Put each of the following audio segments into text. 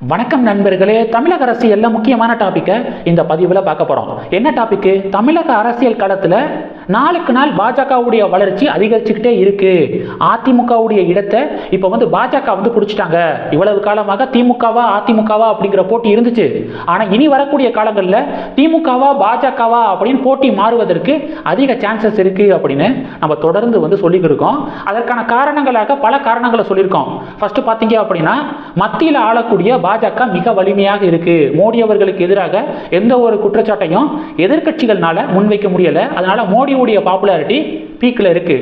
வணக்கம் நண்பர்களே தமிழக அரசியலில் முக்கியமான டாப்பிக்கை இந்த பதிவில் பார்க்க போகிறோம் என்ன டாபிக்கு தமிழக அரசியல் களத்தில் நாளுக்கு நாள் பாஜகவுடைய வளர்ச்சி அதிகரிச்சுக்கிட்டே இருக்கு. அதிமுகவுடைய இடத்தை இப்போ வந்து பாஜக வந்து பிடிச்சிட்டாங்க. இவ்வளவு காலமாக திமுகவா அதிமுகவா அப்படிங்கிற போட்டி இருந்துச்சு. ஆனால் இனி வரக்கூடிய காலங்களில் திமுகவா பாஜகவா அப்படின்னு போட்டி மாறுவதற்கு அதிக சான்சஸ் இருக்கு அப்படின்னு நம்ம தொடர்ந்து வந்து சொல்லிக்கிருக்கோம் அதற்கான காரணங்களாக பல காரணங்களை சொல்லியிருக்கோம். ஃபர்ஸ்ட் பார்த்தீங்க அப்படின்னா மத்தியில் ஆளக்கூடிய பாஜக மிக வலிமையாக இருக்கு. மோடி அவர்களுக்கு எதிராக எந்த ஒரு குற்றச்சாட்டையும் எதிர்கட்சிகள்னால முன்வைக்க முடியல. அதனால மோடியுடைய பாப்புலாரிட்டி பீக்கில் இருக்கு.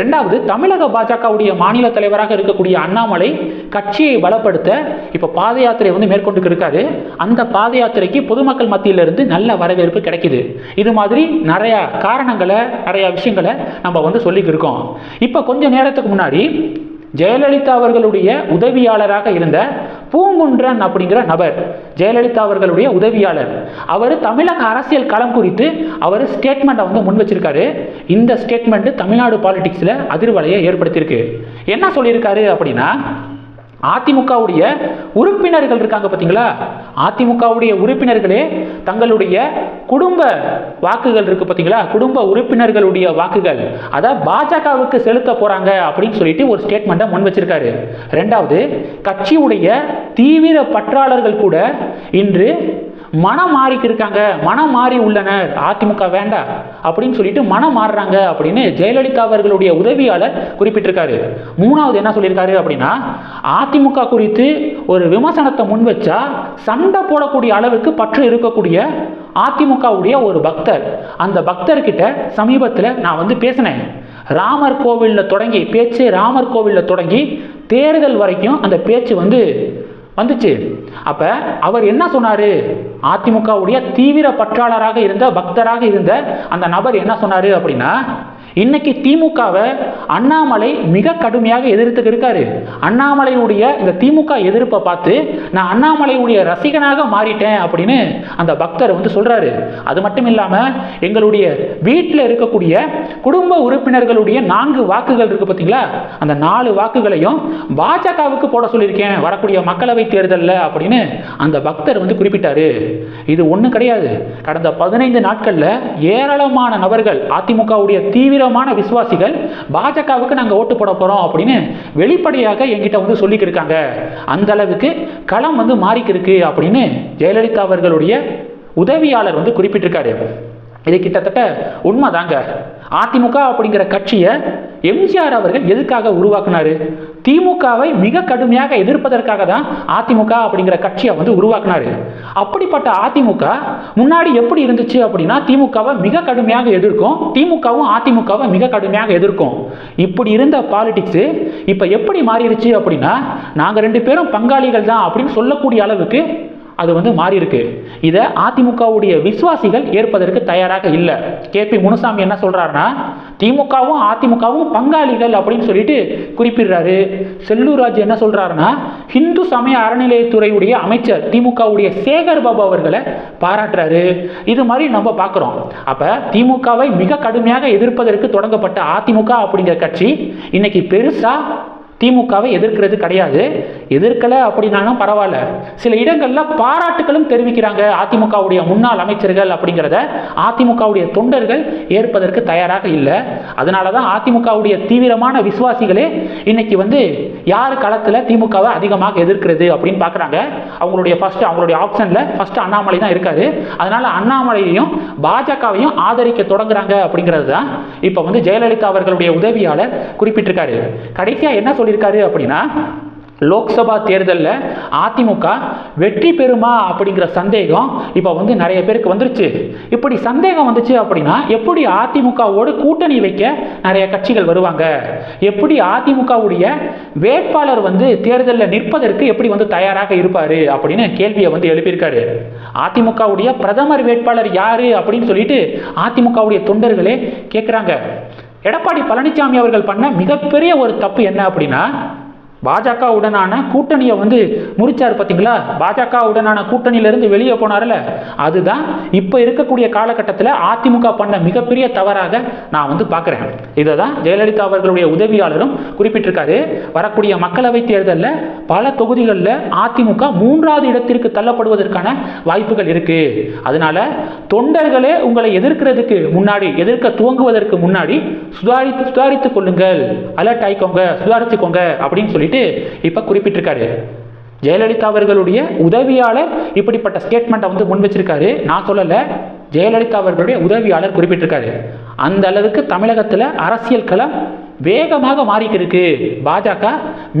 ரெண்டாவது தமிழக பாஜகவுடைய மாநில தலைவராக இருக்கக்கூடிய அண்ணாமலை கட்சியை பலப்படுத்த இப்போ பாத யாத்திரை வந்து மேற்கொண்டு இருக்காரு. அந்த பாத யாத்திரைக்கு பொதுமக்கள் மத்தியிலிருந்து நல்ல வரவேற்பு கிடைக்குது. இது மாதிரி நிறையா காரணங்களை நிறையா விஷயங்களை நம்ம வந்து சொல்லிக்கிட்டு இருக்கோம். இப்போ கொஞ்ச நேரத்துக்கு முன்னாடி ஜெயலலிதா அவர்களுடைய உதவியாளராக இருந்த பூங்குன்றன் அப்படிங்கிற நபர் ஜெயலலிதா அவர்களுடைய உதவியாளர். அவர் தமிழக அரசியல் களம் குறித்து அவர் ஸ்டேட்மெண்ட்டை வந்து முன் வச்சிருக்காரு. இந்த ஸ்டேட்மெண்ட் தமிழ்நாடு பாலிடிக்ஸில் அதிர்வலையை ஏற்படுத்தியிருக்கு. என்ன சொல்லியிருக்காரு அப்படின்னா அதிமுகவுடைய உறுப்பினர்கள் இருக்காங்க பார்த்தீங்களா அதிமுகவுடைய உறுப்பினர்களே தங்களுடைய குடும்ப வாக்குகள் இருக்கு பார்த்தீங்களா குடும்ப உறுப்பினர்களுடைய வாக்குகள். அதை பாஜகவுக்கு செலுத்த போறாங்க அப்படின்னு சொல்லிட்டு ஒரு ஸ்டேட்மெண்ட்டை முன் வச்சிருக்காரு. ரெண்டாவது கட்சியுடைய தீவிர பற்றாளர்கள் கூட இன்று மனம் மாறிக்கு இருக்காங்க மனம் மாறி உள்ளனர். அதிமுக வேண்டாம் அப்படின்னு சொல்லிட்டு மனம் மாறுறாங்க அப்படின்னு ஜெயலலிதா அவர்களுடைய உதவியாளர் குறிப்பிட்டிருக்காரு. மூணாவது என்ன சொல்லியிருக்காரு அப்படின்னா அதிமுக குறித்து ஒரு விமர்சனத்தை முன் வச்சா சண்டை போடக்கூடிய அளவுக்கு பற்று இருக்கக்கூடிய அதிமுகவுடைய ஒரு பக்தர். அந்த பக்தர்கிட்ட சமீபத்தில் நான் வந்து பேசினேன். ராமர் கோவிலில் தொடங்கி பேச்சு ராமர் கோவிலில் தொடங்கி தேர்தல் வரைக்கும் அந்த பேச்சு வந்து வந்துச்சு. அப்போ அவர் என்ன சொன்னார்? அதிமுகவுடைய தீவிர பற்றாளராக இருந்த பக்தராக இருந்த அந்த நபர் என்ன சொன்னார் அப்படின்னா இன்னைக்கு திமுகவை அண்ணாமலை மிக கடுமையாக எதிர்த்து இருக்காரு. அண்ணாமலையுடைய இந்த திமுக எதிர்ப்பை பார்த்து நான் அண்ணாமலையுடைய ரசிகனாக மாறிட்டேன் அப்படின்னு அந்த பக்தர் வந்து சொல்றாரு. அது மட்டும் இல்லாம எங்களுடைய வீட்டில் இருக்கக்கூடிய குடும்ப உறுப்பினர்களுடைய நான்கு வாக்குகள் இருக்கு பார்த்தீங்களா? அந்த நாலு வாக்குகளையும் பாஜகவுக்கு போட சொல்லியிருக்கேன் வரக்கூடிய மக்களவை தேர்தலில் அப்படின்னு அந்த பக்தர் வந்து குறிப்பிட்டாரு. இது ஒன்றும் கிடையாது. கடந்த பதினைந்து நாட்களில் ஏராளமான நபர்கள் அதிமுகவுடைய தீவிரமான விசுவாசிகள் பாஜகவுக்கு நாங்கள் ஓட்டு போட போகிறோம் அப்படின்னு வெளிப்படையாக என்கிட்ட வந்து சொல்லிக்கிருக்காங்க. இருக்காங்க அந்த அளவுக்கு களம் வந்து மாறிக்கிருக்கு அப்படின்னு ஜெயலலிதா அவர்களுடைய உதவியாளர் வந்து குறிப்பிட்டிருக்காரு. இது கிட்டத்தட்ட உண்மைதாங்க. அதிமுக அப்படிங்கிற கட்சியை எம்ஜிஆர் அவர்கள் எதுக்காக உருவாக்குனாரு? திமுகவை மிக கடுமையாக எதிர்ப்பதற்காக தான் அதிமுக அப்படிங்கிற கட்சியை வந்து உருவாக்குனாரு. அப்படிப்பட்ட அதிமுக முன்னாடி எப்படி இருந்துச்சு அப்படின்னா திமுகவை மிக கடுமையாக எதிர்க்கும் திமுகவும் அதிமுகவை மிக கடுமையாக எதிர்க்கும். இப்படி இருந்த பாலிடிக்ஸ் இப்போ எப்படி மாறிடுச்சு அப்படின்னா நாங்கள் ரெண்டு பேரும் பங்காளிகள் தான் அப்படின்னு சொல்லக்கூடிய அளவுக்கு அது வந்து மாறி இருக்கு இதை அதிமுகவுடைய விசுவாசிகள் ஏற்பதற்கு தயாராக இல்லை. கேபி முனுசாமி என்ன சொல்றாருன்னா திமுகவும் அதிமுகவும் பங்காளிகள் அப்படின்னு சொல்லிட்டு குறிப்பிடுறாரு. செல்லூர் ராஜ் என்ன சொல்றாருன்னா இந்து சமய அறநிலையத்துறையுடைய அமைச்சர் திமுகவுடைய சேகர் பாபு அவர்களை பாராட்டுறாரு. இது மாதிரி நம்ம பார்க்குறோம். அப்ப திமுகவை மிக கடுமையாக எதிர்ப்பதற்கு தொடங்கப்பட்ட அதிமுக அப்படிங்கிற கட்சி இன்னைக்கு பெருசா திமுகவை எதிர்க்கிறது கிடையாது. எதிர்க்கலை அப்படின்னாலும் பரவாயில்ல. சில இடங்களில் பாராட்டுகளும் தெரிவிக்கிறாங்க அதிமுகவுடைய முன்னாள் அமைச்சர்கள் அப்படிங்கிறத. அதிமுகவுடைய தொண்டர்கள் ஏற்பதற்கு தயாராக இல்லை. அதனால தான் அதிமுகவுடைய தீவிரமான விசுவாசிகளே இன்னைக்கு வந்து யார் களத்தில் திமுகவை அதிகமாக எதிர்க்கிறது அப்படின்னு பார்க்குறாங்க அவங்களுடைய ஃபர்ஸ்ட் அவங்களுடைய ஆப்ஷனில் ஃபர்ஸ்ட் அண்ணாமலை தான் இருக்காரு. அதனால அண்ணாமலையையும் பாஜகவையும் ஆதரிக்க தொடங்குறாங்க அப்படிங்கிறது தான் இப்போ வந்து ஜெயலலிதா அவர்களுடைய உதவியாளர் குறிப்பிட்டிருக்காரு. கடைசியாக என்ன சொல்லியிருக்காரு அப்படின்னா லோக்சபா தேர்தலில் அதிமுக வெற்றி பெறுமா அப்படிங்கிற சந்தேகம் இப்போ வந்து நிறைய பேருக்கு வந்துருச்சு. இப்படி சந்தேகம் வந்துச்சு அப்படின்னா எப்படி அதிமுகவோடு கூட்டணி வைக்க நிறைய கட்சிகள் வருவாங்க? எப்படி அதிமுகவுடைய வேட்பாளர் வந்து தேர்தலில் நிற்பதற்கு எப்படி வந்து தயாராக இருப்பார் அப்படின்னு கேள்வியை வந்து எழுப்பியிருக்காரு. அதிமுகவுடைய பிரதமர் வேட்பாளர் யாரு அப்படின்னு சொல்லிட்டு அதிமுகவுடைய தொண்டர்களே கேட்குறாங்க எடப்பாடி பழனிசாமி அவர்கள் பண்ண மிகப்பெரிய ஒரு தப்பு என்ன அப்படின்னா பாஜகவுடனான கூட்டணியை வந்து முறிச்சார் பார்த்தீங்களா பாஜகவுடனான கூட்டணியிலிருந்து வெளியே போனார்ல அதுதான் இப்போ இருக்கக்கூடிய காலகட்டத்தில் அதிமுக பண்ண மிகப்பெரிய தவறாக நான் வந்து பார்க்குறேன். இதை தான் ஜெயலலிதா அவர்களுடைய உதவியாளரும் குறிப்பிட்டிருக்காரு. வரக்கூடிய மக்களவை தேர்தலில் பல தொகுதிகளில் அதிமுக மூன்றாவது இடத்திற்கு தள்ளப்படுவதற்கான வாய்ப்புகள் இருக்குது அதனால தொண்டர்களே உங்களை எதிர்க்கிறதுக்கு முன்னாடி எதிர்க்க துவங்குவதற்கு முன்னாடி சுதாரித்து சுதாரித்துக் கொள்ளுங்கள். அலர்ட் ஆயிக்கோங்க சுதாரித்துக்கோங்க அப்படின்னு சொல்லி சொல்லிட்டு இப்போ குறிப்பிட்டிருக்காரு. ஜெயலலிதா அவர்களுடைய உதவியாளர் இப்படிப்பட்ட ஸ்டேட்மெண்ட்டை வந்து முன் வச்சிருக்காரு. நான் சொல்லலை ஜெயலலிதா அவர்களுடைய உதவியாளர் குறிப்பிட்டிருக்காரு. அந்த அளவுக்கு தமிழகத்தில் அரசியல் களம் வேகமாக மாறிக்கிருக்கு. பாஜக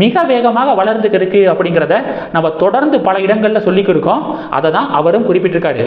மிக வேகமாக வளர்ந்துக்கிருக்கு அப்படிங்கிறத நம்ம தொடர்ந்து பல இடங்களில் சொல்லிக்கிருக்கோம். அதை தான் அவரும் குறிப்பிட்டிருக்காரு.